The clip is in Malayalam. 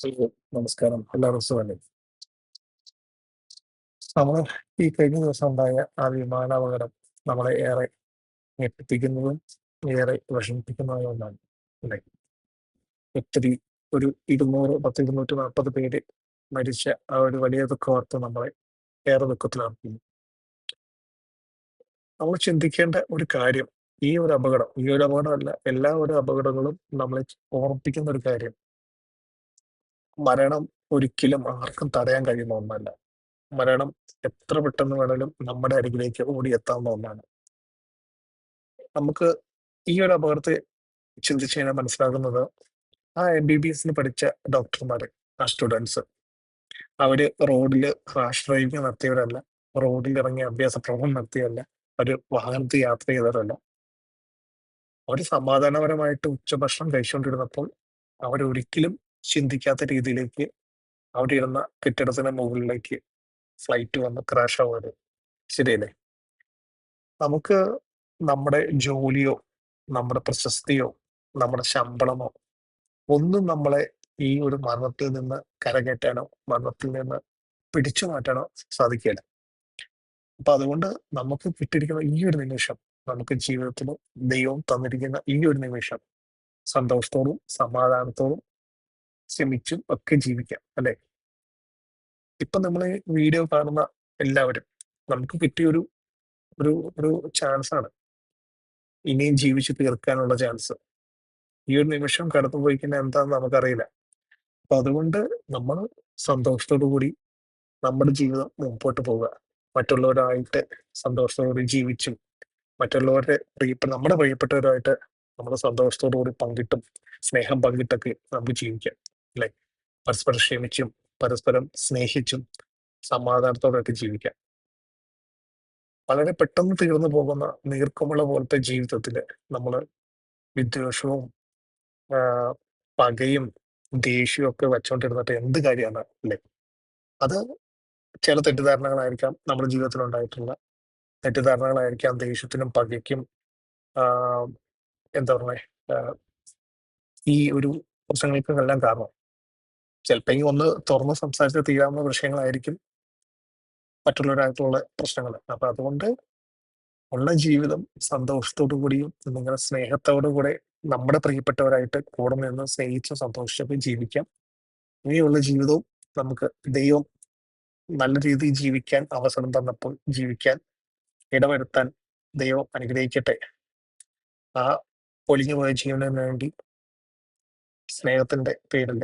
നമസ്കാരം. എല്ലാവർക്കും സുഖമല്ലേ? നമ്മൾ ഈ കഴിഞ്ഞ ദിവസം ഉണ്ടായ ആ വിമാനാപകടം നമ്മളെ ഏറെ ഞെട്ടിപ്പിക്കുന്നതും, ഏറെ വിഷമിപ്പിക്കുന്നതുമായ ഒന്നാണ്. അല്ലേ? ഒത്തിരി ഒരു 200, 240 പേര് മരിച്ച ആ ഒരു വലിയ ദുഃഖവാർത്ത നമ്മളെ ഏറെ ദുഃഖത്തിലാർക്കുന്നു നമ്മൾ ചിന്തിക്കേണ്ട ഒരു കാര്യം, ഈ ഒരു അപകടം, ഈ ഒരു അപകടമല്ല, എല്ലാ ഒരു അപകടങ്ങളും നമ്മളെ ഓർമ്മിപ്പിക്കുന്ന ഒരു കാര്യം മരണം ഒരിക്കലും ആർക്കും തടയാൻ കഴിയുന്ന ഒന്നല്ല. മരണം എത്ര പെട്ടെന്ന് വേണേലും നമ്മുടെ അരികിലേക്ക് ഓടിയെത്താവുന്ന ഒന്നാണ്. നമുക്ക് ഈ ഒരു അപകടത്തെ ചിന്തിച്ച് കഴിഞ്ഞാൽ മനസ്സിലാകുന്നത്, ആ എം ബി ബി എസിന് പഠിച്ച ഡോക്ടർമാര്, ആ സ്റ്റുഡൻസ് അവർ റോഡിൽ റാഷ് ഡ്രൈവിംഗ് നടത്തിയവരല്ല. റോഡിൽ ഇറങ്ങി അഭ്യാസ പ്രകടനം നടത്തിയവരല്ല. അവർ വാഹനത്തിൽ യാത്ര ചെയ്തവരല്ല. അവർ സമാധാനപരമായിട്ട് ഉച്ചഭക്ഷണം കഴിച്ചുകൊണ്ടിരുന്നപ്പോൾ അവരൊരിക്കലും ചിന്തിക്കാത്ത രീതിയിലേക്ക് അവിടെ ഇരുന്ന കെട്ടിടത്തിന് മുകളിലേക്ക് ഫ്ലൈറ്റ് വന്ന് ക്രാഷ് ആവുക ശരിയല്ലേ? നമുക്ക് നമ്മുടെ ജോലിയോ, നമ്മുടെ പ്രശസ്തിയോ, നമ്മുടെ ശമ്പളമോ ഒന്നും നമ്മളെ ഈ ഒരു മരണത്തിൽ നിന്ന് കരകയറ്റാനോ, മരണത്തിൽ നിന്ന് പിടിച്ചു മാറ്റാനോ സാധിക്കില്ല അപ്പൊ അതുകൊണ്ട് നമുക്ക് കിട്ടിയിരിക്കുന്ന ഈ ഒരു നിമിഷം, നമുക്ക് ജീവിതത്തിൽ ദൈവം തന്നിരിക്കുന്ന ഈ ഒരു നിമിഷം സന്തോഷത്തോടും, സമാധാനത്തോടും, ക്ഷമിച്ചും ഒക്കെ ജീവിക്കാം. അല്ലെ ഇപ്പൊ നമ്മൾ വീഡിയോ കാണുന്ന എല്ലാവരും നമുക്ക് കിട്ടിയൊരു ഒരു ഒരു ചാൻസ് ആണ് ഇനിയും ജീവിച്ച് തീർക്കാനുള്ള ചാൻസ്. ഈ ഒരു നിമിഷം കടന്നു പോയിക്കുന്ന എന്താന്ന് നമുക്കറിയില്ല. അപ്പൊ അതുകൊണ്ട് നമ്മൾ സന്തോഷത്തോടു കൂടി നമ്മുടെ ജീവിതം മുമ്പോട്ട് പോവുക. മറ്റുള്ളവരായിട്ട് സന്തോഷത്തോടുകൂടി ജീവിച്ചും, മറ്റുള്ളവരുടെ പ്രിയപ്പെട്ട നമ്മുടെ പ്രിയപ്പെട്ടവരായിട്ട് നമ്മുടെ സന്തോഷത്തോടു കൂടി പങ്കിട്ടും, സ്നേഹം പങ്കിട്ടൊക്കെ നമുക്ക് ജീവിക്കാം. അല്ലേ? പരസ്പരം ക്ഷമിച്ചും, പരസ്പരം സ്നേഹിച്ചും, സമാധാനത്തോടെയൊക്കെ ജീവിക്കാം. വളരെ പെട്ടെന്ന് തീർന്നു പോകുന്ന നീർക്കുമിള പോലത്തെ ജീവിതത്തിൽ നമ്മൾ വിദ്വേഷവും, പകയും, ദേഷ്യവും ഒക്കെ വെച്ചോണ്ടിരുന്നിട്ട് എന്ത് കാര്യമാണ് അല്ലെ അത് ചില തെറ്റിദ്ധാരണകളായിരിക്കാം നമ്മുടെ ജീവിതത്തിൽ ഉണ്ടായിട്ടുള്ള തെറ്റിദ്ധാരണകളായിരിക്കാം ദേഷ്യത്തിനും, പകയ്ക്കും, എന്താ പറയുക ഈ ഒരു പ്രശ്നങ്ങൾക്കും എല്ലാം കാരണം. ചിലപ്പെങ്കി ഒന്ന് തുറന്ന് സംസാരിച്ച് തീരാവുന്ന പ്രശ്നങ്ങളായിരിക്കും മറ്റുള്ളവരായിട്ടുള്ള പ്രശ്നങ്ങൾ അപ്പൊ അതുകൊണ്ട് ഉള്ള ജീവിതം സന്തോഷത്തോടു കൂടിയും, നിങ്ങളുടെ സ്നേഹത്തോടു കൂടെ നമ്മുടെ പ്രിയപ്പെട്ടവരായിട്ട് കൂടെ നിന്ന് സ്നേഹിച്ചും, സന്തോഷിച്ചൊക്കെ ജീവിക്കാം. ഇനിയുള്ള ജീവിതവും നമുക്ക് ദൈവം നല്ല രീതിയിൽ ജീവിക്കാൻ അവസരം തന്നപ്പോൾ ജീവിക്കാൻ ഇടവരുത്താൻ ദൈവം അനുഗ്രഹിക്കട്ടെ. ആ പൊലിഞ്ഞു പോയ ജീവനു വേണ്ടി സ്നേഹത്തിന്റെ പേരിൽ